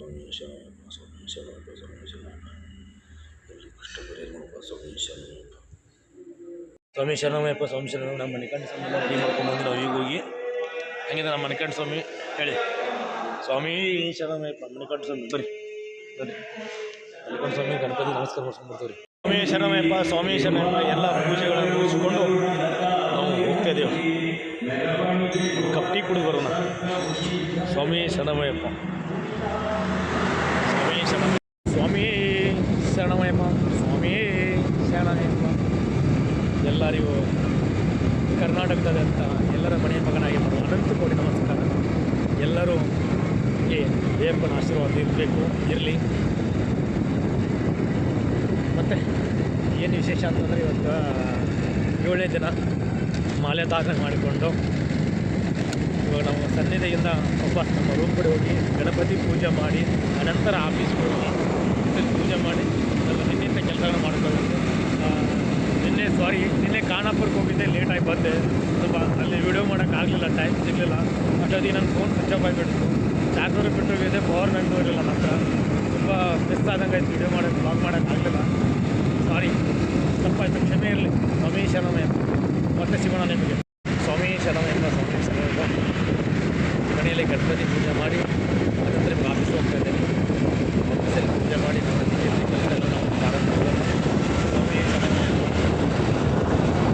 ಶರಣಪ್ಪ ಸ್ವಾಮಿ ಶರಣಪ್ಪ ಸ್ವಾಮಿ ಶರಣಪ್ಪ ಸ್ವಾಮಿ ಶರಣಪ್ಪ ಶರಣ ನಮ್ಮ ಮಣಿಕಂಠ ಸ್ವಾಮಿ ರೆಡಿ ಮಾಡ್ಕೊಂಡ್ಬಂದು ನಾವು ಈಗ ಹೋಗಿ ಹಂಗಿದೆ ನಮ್ಮ ಮಣಿಕಂಠ ಸ್ವಾಮಿ ಹೇಳಿ. ಸ್ವಾಮಿ ಶರಣಮಯ್ಯಪ್ಪ ಮಣಿಕಂಠ ಸ್ವಾಮಿ ಬರ್ರಿ ಬರ್ರಿ ಮಣಿಕಂಠ ಸ್ವಾಮಿ, ಗಣಪತಿ ನಮಸ್ಕಾರ ಮಾಡ್ಸ್ಕೊಂಡು ಬರ್ತೀವಿ ಸ್ವಾಮಿ ಶರಣಮಯ್ಯಪ್ಪ ಸ್ವಾಮಿ ಶರಣಮಯ್ಯಪ್ಪ ಎಲ್ಲ ಪೂಜೆಗಳನ್ನು ಮುಗಿಸ್ಕೊಂಡು ನಾವು ಹೋಗ್ತಾ ಇದ್ದೇವೆ. ಕಪ್ಪಿ ಕುಡಿದು ಬರೋಣ. ಸ್ವಾಮಿ ಶರಣಮಯ್ಯಪ್ಪ ಸ್ವಾಮಿ ಶರಣಮಯಮ್ಮ, ಸ್ವಾಮಿ ಶರಣಮಯ್ಯಪ್ಪ ಎಲ್ಲರಿಗೂ ಕರ್ನಾಟಕದಾದಂಥ ಎಲ್ಲರ ಮನೆಯ ಮಗನಾಗಿ ಅನಂತ ಕೋಟಿ ನಮಸ್ಕಾರ. ಎಲ್ಲರೂ ಈ ದೇವಪ್ಪನ ಆಶೀರ್ವಾದ ಇರಬೇಕು, ಇರಲಿ. ಮತ್ತು ಏನು ವಿಶೇಷ ಅಂತಂದರೆ ಇವತ್ತು ಏಳನೇ ದಿನ ಮಾಲೆ ದಾಖಲೆ ಮಾಡಿಕೊಂಡು ಸನ್ನಿಧಿಯಿಂದ ಒಬ್ಬ ನಮ್ಮ ರೂಮ್ ಕಡೆ ಹೋಗಿ ಗಣಪತಿ ಪೂಜೆ ಮಾಡಿ, ಅನಂತರ ಆಫೀಸ್ಗೆ ಹೋಗಿ ಪೂಜೆ ಮಾಡಿ, ಸ್ವಲ್ಪ ನಿನ್ನಿಂದ ಕೆಲಸಗಳನ್ನ ಮಾಡ್ಕೊಳ್ಬೇಕು ನಿನ್ನೆ ಸಾರಿ ನಿನ್ನೆ ಖಾನಾಪುರಕ್ಕೆ ಹೋಗಿದ್ದೆ ಲೇಟಾಗಿ ಬಂದೆ. ಸ್ವಲ್ಪ ಅಲ್ಲಿ ವಿಡಿಯೋ ಮಾಡೋಕ್ಕಾಗಲಿಲ್ಲ ಟೈಮ್ ಸಿಗಲಿಲ್ಲ. ಅಷ್ಟೊತ್ತಿಗೆ ನನ್ನ ಫೋನ್ ಸ್ವಿಚ್ ಆಫ್ ಆಗಿಬಿಡ್ತು. ಚಾರ್ಜರ್ ಬಿಟ್ಟು ಇದೆ ಪವರ್ ಬ್ಯಾಂಕ್ ಇರಲಿಲ್ಲ ಹತ್ರ ತುಂಬ ಮಿಸ್ ಆದಂಗೆ ಆಯ್ತು ವಿಡಿಯೋ ಮಾಡೋಕ್ಕೆ ಬ್ಲಾಗ್ ಮಾಡೋಕ್ಕಾಗಲಿಲ್ಲ ಸಾರಿ ತಪ್ಪಾಯ್ತು ಕ್ಷಮೆ ಇರಲಿ ಸ್ವಾಮಿ ಶರಣಮಯ್ಯ ಮತ್ತೆ ಸಿಗೋಣ ನಿಮಗೆ ಸ್ವಾಮಿ ಶರಣಮಯ್ಯ ಸ್ವಾಮಿ ಶರಣಮಯ್ಯ ಮನೆಯಲ್ಲಿ ಗಣಪತಿ ಪೂಜೆ ಮಾಡಿ ಅನಂತರ ಆಫೀಸ್ ಹೋಗ್ತಾ ಇದ್ದೇನೆ. ಆಫೀಸಲ್ಲಿ ಪೂಜೆ ಮಾಡಿ ನಮ್ಮ ನಾವು ಪ್ರಾರಂಭ ಸ್ವಾಮಿ.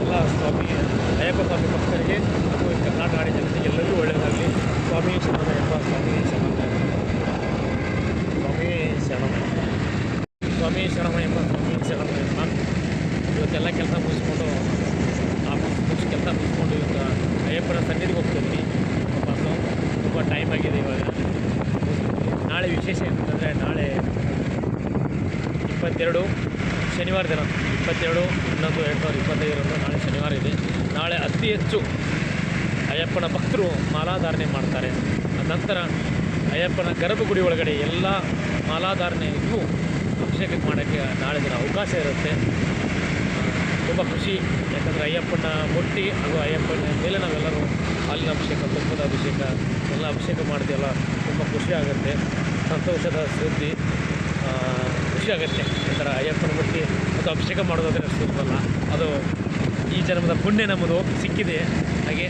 ಎಲ್ಲ ಸ್ವಾಮಿ, ಅಯ್ಯಪ್ಪ ಸ್ವಾಮಿ ಭಕ್ತರಿಗೆ ಹಾಗೂ ಕರ್ನಾಟಕ ನಾಡಿನ ಜನತೆಗೆ ಎಲ್ಲರಿಗೂ ಒಳ್ಳೆಯದಾಗಲಿ. ಸ್ವಾಮಿ ಶರಣಮಯ್ಯಪ್ಪ ಸ್ವಾಮಿ ಶರಣಮಯ್ಯ ಸ್ವಾಮಿ ಶರಣಮಯ್ಯ ಸ್ವಾಮಿ ಶರಣಮಯ್ಯಪ್ಪ ಸ್ವಾಮಿ ಶರಣಮಯ್ಯಪ್ಪ ಇವತ್ತೆಲ್ಲ ಕೆಲಸ ಮುಗಿಸ್ಕೊಂಡು, ಆಫೀಸ್ ಮುಗಿಸಿ ಕೆಲಸ ಮುಗಿಸ್ಕೊಂಡು ಇವತ್ತು ಅಯ್ಯಪ್ಪನ ಸನ್ನಿಧಿಗೆ ವಾಪಸ್ಸು ತುಂಬ ಟೈಮ್ ಆಗಿದೆ ಇವಾಗ. ನಾಳೆ ವಿಶೇಷ ಏನಂತಂದರೆ ನಾಳೆ ಇಪ್ಪತ್ತೆರಡು ಶನಿವಾರ ದಿನ. ಇಪ್ಪತ್ತೆರಡು ಇನ್ನೊಂದು ಎರಡು ಸಾವಿರದ ಇಪ್ಪತ್ತೈದರಂದು ನಾಳೆ ಶನಿವಾರ ಇದೆ. ನಾಳೆ ಅತಿ ಹೆಚ್ಚು ಅಯ್ಯಪ್ಪನ ಭಕ್ತರು ಮಾಲಾಧಾರಣೆ ಮಾಡ್ತಾರೆ. ನಂತರ ಅಯ್ಯಪ್ಪನ ಗರ್ಭಗುಡಿ ಒಳಗಡೆ ಎಲ್ಲ ಮಾಲಾಧಾರಣೆಗೂ ಅಭಿಷೇಕಕ್ಕೆ ಅಭಿಷೇಕ ಮಾಡೋಕ್ಕೆ ನಾಳೆ ದಿನ ಅವಕಾಶ ಇರುತ್ತೆ. ತುಂಬ ಖುಷಿ. ಯಾಕಂದರೆ ಅಯ್ಯಪ್ಪನ ಮುಟ್ಟಿ ಹಾಗೂ ಅಯ್ಯಪ್ಪನ ಮೇಲೆ ನಾವೆಲ್ಲರೂ ಅಭಿಷೇಕ ತುಪ್ಪದ ಅಭಿಷೇಕ, ಎಲ್ಲ ಅಭಿಷೇಕ ಮಾಡ್ತೀವಲ್ಲ ತುಂಬ ಖುಷಿ ಆಗುತ್ತೆ, ಸಂತೋಷದ ಸುದ್ದಿ ಖುಷಿ ಆಗುತ್ತೆ. ಈ ಥರ ಅಯ್ಯಪ್ಪನ ಮುಟ್ಟಿ ಮತ್ತು ಅಭಿಷೇಕ ಮಾಡೋದಾದ್ರೆ ಸುಲಭಲ್ಲ ಅದು ಈ ಜನ್ಮದ ಪುಣ್ಯ ನಮ್ಮದು, ಸಿಕ್ಕಿದೆ. ಹಾಗೆ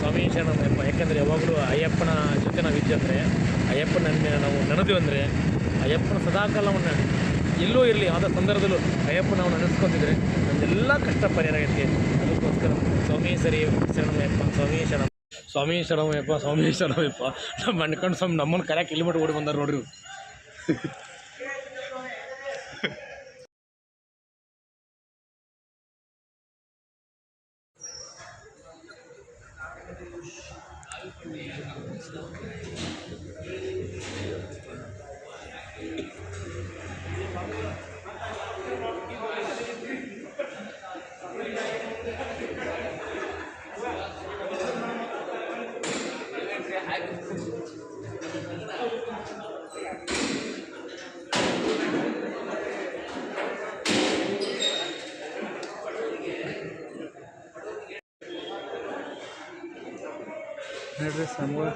ಸ್ವಾಮಿ ಶರಣಪ್ಪ ಯಾಕಂದರೆ ಯಾವಾಗಲೂ ಅಯ್ಯಪ್ಪನ ಜೊತೆ ನಾವು ಇದ್ದಂದರೆ ಅಯ್ಯಪ್ಪನ ನಾವು ನೆನೆದ್ವಿ ಅಂದರೆ, ಅಯ್ಯಪ್ಪನ ಸದಾಕಾಲವನ್ನು ಎಲ್ಲೂ ಇರಲಿ, ಆದ ಸಂದರ್ಭದಲ್ಲೂ ಅಯ್ಯಪ್ಪನ ನಾವು ನೆನೆಸ್ಕೊತಿದ್ರೆ ನಮ್ದೆಲ್ಲ ಕಷ್ಟ ಪರಿಹಾರ ಆಗುತ್ತೆ ಅದಕ್ಕೋಸ್ಕರ ಸ್ವಾಮಿ ಸರಿ ಶರಣಮಯ್ಯಪ್ಪ ಸ್ವಾಮಿ ಸ್ವಾಮಿ ಶರಣಮಯ್ಯಪ್ಪ ಸ್ವಾಮಿ ಶರಣಮಯ್ಯಪ್ಪ ನಮ್ಮ ಅನ್ಕೊಂಡು ಸ್ವಾಮಿ ನಮ್ಮನ್ನು ಕರೆಯಕ್ಕೆ ಇಲ್ಲಿ ಮಟ್ಟ ಓಡಿ ಬಂದಾರ ನೋಡ್ರಿ Henry Samuel.